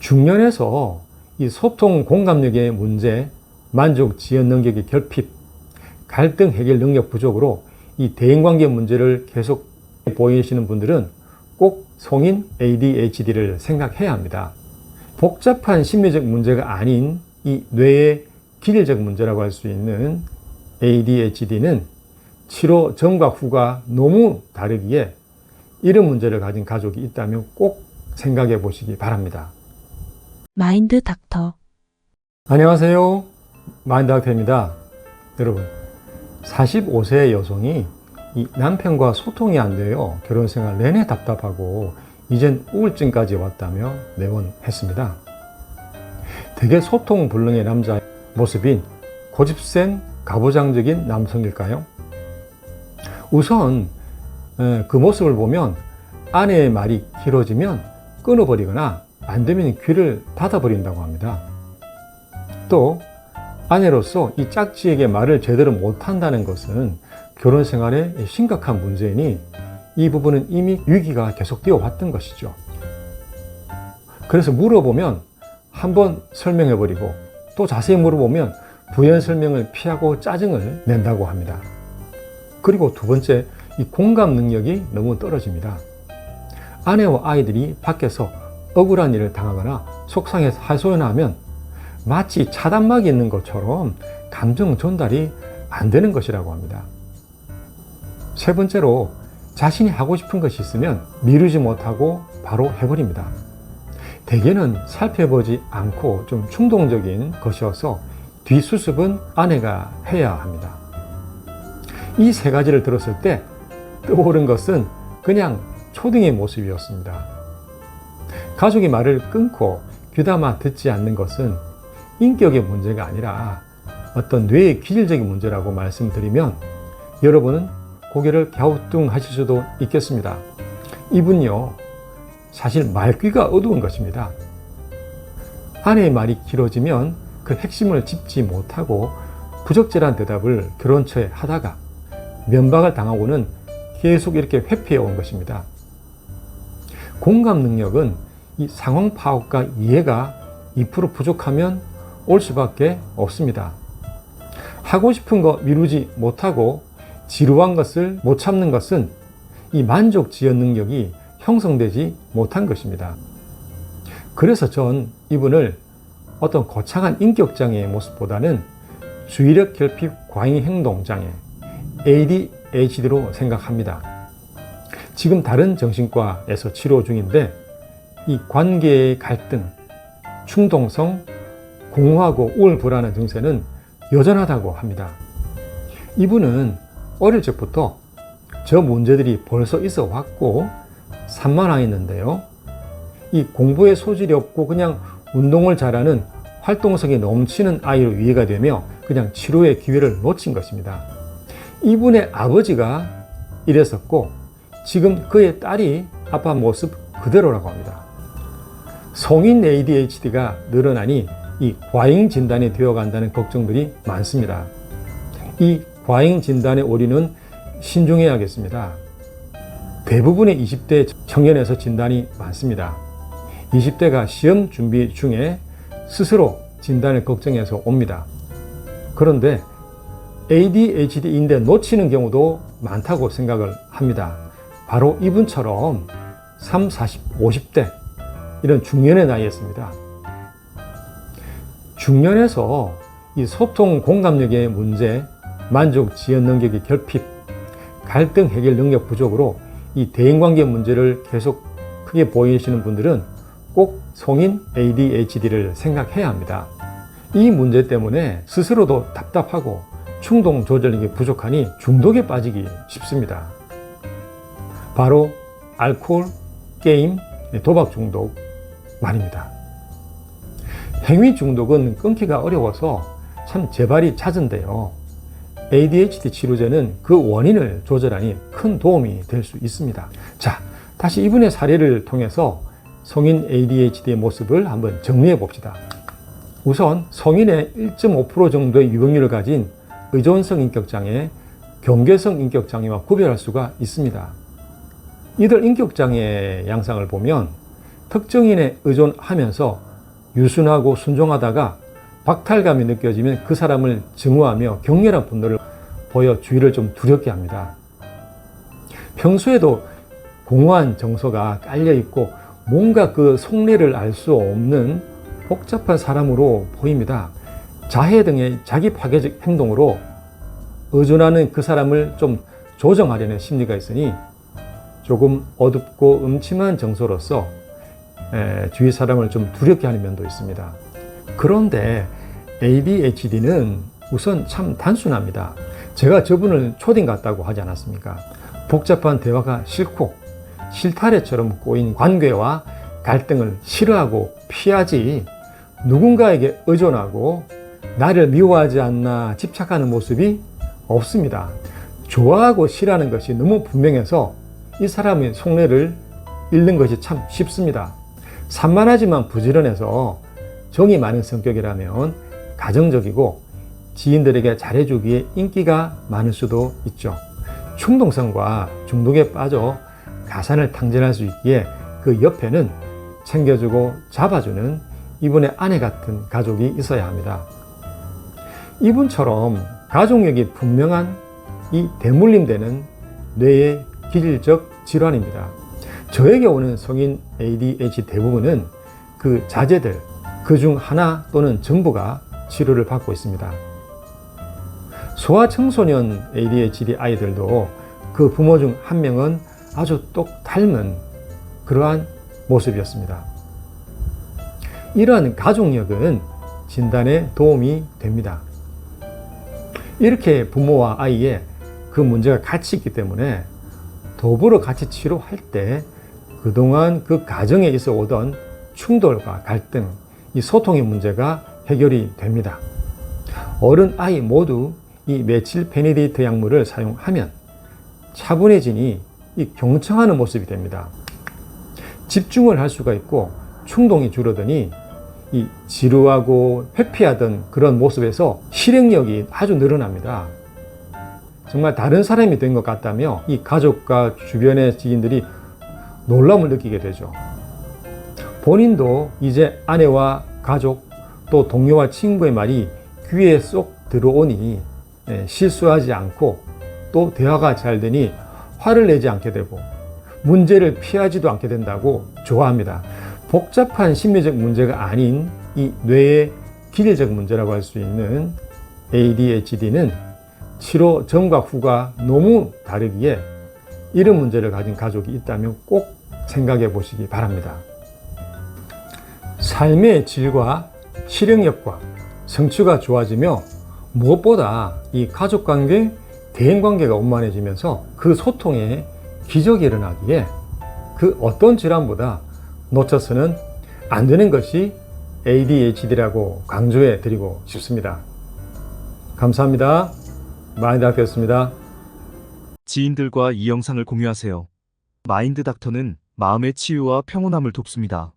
중년에서 이 소통 공감력의 문제, 만족 지연 능력의 결핍, 갈등 해결 능력 부족으로 이 대인관계 문제를 계속 보이시는 분들은 꼭 성인 ADHD를 생각해야 합니다. 복잡한 심리적 문제가 아닌 이 뇌의 기질적 문제라고 할 수 있는 ADHD는 치료 전과 후가 너무 다르기에 이런 문제를 가진 가족이 있다면 꼭 생각해 보시기 바랍니다. 마인드 닥터. 안녕하세요. 마인드학터입니다. 여러분, 45세 여성이 이 남편과 소통이 안 돼요. 결혼 생활 내내 답답하고 이젠 우울증까지 왔다며 내원했습니다. 되게 소통 불능의 남자의 모습인 고집센 가부장적인 남성일까요? 우선 에, 그 모습을 보면 아내의 말이 길어지면 끊어버리거나 안 되면 귀를 닫아버린다고 합니다. 또 아내로서 이 짝지에게 말을 제대로 못한다는 것은 결혼 생활에 심각한 문제이니 이 부분은 이미 위기가 계속되어 왔던 것이죠. 그래서 물어보면 한 번 설명해버리고 또 자세히 물어보면 부연 설명을 피하고 짜증을 낸다고 합니다. 그리고 두 번째, 이 공감 능력이 너무 떨어집니다. 아내와 아이들이 밖에서 억울한 일을 당하거나 속상해서 하소연하면 마치 차단막이 있는 것처럼 감정 전달이 안 되는 것이라고 합니다. 세 번째로 자신이 하고 싶은 것이 있으면 미루지 못하고 바로 해버립니다. 대개는 살펴보지 않고 좀 충동적인 것이어서 뒷수습은 아내가 해야 합니다. 이 세 가지를 들었을 때 떠오른 것은 그냥 초등의 모습이었습니다. 가족이 말을 끊고 귀담아 듣지 않는 것은 인격의 문제가 아니라 어떤 뇌의 기질적인 문제라고 말씀드리면 여러분은 고개를 갸우뚱 하실 수도 있겠습니다. 이분요, 사실 말귀가 어두운 것입니다. 아내의 말이 길어지면 그 핵심을 짚지 못하고 부적절한 대답을 결혼 초에 하다가 면박을 당하고는 계속 이렇게 회피해 온 것입니다. 공감 능력은 이 상황 파악과 이해가 2% 부족하면 올 수밖에 없습니다. 하고 싶은 거 미루지 못하고 지루한 것을 못 참는 것은 이 만족 지연 능력이 형성되지 못한 것입니다. 그래서 전 이분을 어떤 거창한 인격장애의 모습보다는 주의력 결핍 과잉 행동 장애 ADHD로 생각합니다. 지금 다른 정신과에서 치료 중인데 이 관계의 갈등, 충동성, 공허하고 우울 불안한 증세는 여전하다고 합니다. 이분은 어릴 적부터 저 문제들이 벌써 있어 왔고 산만하였는데요. 이 공부에 소질이 없고 그냥 운동을 잘하는 활동성이 넘치는 아이로 이해가 되며 그냥 치료의 기회를 놓친 것입니다. 이분의 아버지가 이랬었고 지금 그의 딸이 아빠 모습 그대로라고 합니다. 성인 ADHD가 늘어나니 이 과잉 진단이 되어 간다는 걱정들이 많습니다. 이 과잉 진단의 오류는 신중해야겠습니다. 대부분의 20대 청년에서 진단이 많습니다. 20대가 시험 준비 중에 스스로 진단을 걱정해서 옵니다. 그런데 ADHD인데 놓치는 경우도 많다고 생각을 합니다. 바로 이분처럼 3, 40, 50대 이런 중년의 나이였습니다. 중년에서 이 소통 공감력의 문제, 만족 지연 능력의 결핍, 갈등 해결 능력 부족으로 이 대인관계 문제를 계속 크게 보이시는 분들은 꼭 성인 ADHD를 생각해야 합니다. 이 문제 때문에 스스로도 답답하고 충동 조절력이 부족하니 중독에 빠지기 쉽습니다. 바로 알코올, 게임, 도박 중독 말입니다. 행위 중독은 끊기가 어려워서 참 재발이 잦은데요. ADHD 치료제는 그 원인을 조절하니 큰 도움이 될 수 있습니다. 자, 다시 이분의 사례를 통해서 성인 ADHD의 모습을 한번 정리해 봅시다. 우선 성인의 1.5% 정도의 유병률을 가진 의존성 인격장애, 경계성 인격장애와 구별할 수가 있습니다. 이들 인격장애 양상을 보면 특정인에 의존하면서 유순하고 순종하다가 박탈감이 느껴지면 그 사람을 증오하며 격렬한 분노를 보여 주위를 좀 두렵게 합니다. 평소에도 공허한 정서가 깔려 있고 뭔가 그 속내를 알 수 없는 복잡한 사람으로 보입니다. 자해 등의 자기 파괴적 행동으로 의존하는 그 사람을 좀 조정하려는 심리가 있으니 조금 어둡고 음침한 정서로서 에, 주위 사람을 좀 두렵게 하는 면도 있습니다. 그런데 ADHD는 우선 참 단순합니다. 제가 저분을 초딩 같다고 하지 않았습니까? 복잡한 대화가 싫고 실타래처럼 꼬인 관계와 갈등을 싫어하고 피하지 누군가에게 의존하고 나를 미워하지 않나 집착하는 모습이 없습니다. 좋아하고 싫어하는 것이 너무 분명해서 이 사람의 속내를 읽는 것이 참 쉽습니다. 산만하지만 부지런해서 정이 많은 성격이라면 가정적이고 지인들에게 잘해주기에 인기가 많을 수도 있죠. 충동성과 중독에 빠져 가산을 탕진할 수 있기에 그 옆에는 챙겨주고 잡아주는 이분의 아내 같은 가족이 있어야 합니다. 이분처럼 가족력이 분명한 이 대물림되는 뇌의 기질적 질환입니다. 저에게 오는 성인 ADHD 대부분은 그 자제들, 그 중 하나 또는 전부가 치료를 받고 있습니다. 소아 청소년 ADHD 아이들도 그 부모 중 한 명은 아주 똑 닮은 그러한 모습이었습니다. 이러한 가족력은 진단에 도움이 됩니다. 이렇게 부모와 아이의 그 문제가 같이 있기 때문에 더불어 같이 치료할 때 그동안 그 가정에 있어 오던 충돌과 갈등, 이 소통의 문제가 해결이 됩니다. 어른, 아이 모두 이 메칠 페니데이트 약물을 사용하면 차분해지니 이 경청하는 모습이 됩니다. 집중을 할 수가 있고 충동이 줄어드니 이 지루하고 회피하던 그런 모습에서 실행력이 아주 늘어납니다. 정말 다른 사람이 된 것 같다며 이 가족과 주변의 지인들이 놀람을 느끼게 되죠. 본인도 이제 아내와 가족 또 동료와 친구의 말이 귀에 쏙 들어오니 예, 실수하지 않고 또 대화가 잘 되니 화를 내지 않게 되고 문제를 피하지도 않게 된다고 좋아합니다. 복잡한 심리적 문제가 아닌 이 뇌의 기질적 문제라고 할 수 있는 ADHD는 치료 전과 후가 너무 다르기에 이런 문제를 가진 가족이 있다면 꼭 생각해 보시기 바랍니다. 삶의 질과 실행력과 성취가 좋아지며 무엇보다 이 가족 관계, 대인 관계가 원만해지면서 그 소통에 기적이 일어나기에 그 어떤 질환보다 놓쳐서는 안 되는 것이 ADHD라고 강조해 드리고 싶습니다. 감사합니다. 많이 닦였습니다. 지인들과 이 영상을 공유하세요. 마인드 닥터는 마음의 치유와 평온함을 돕습니다.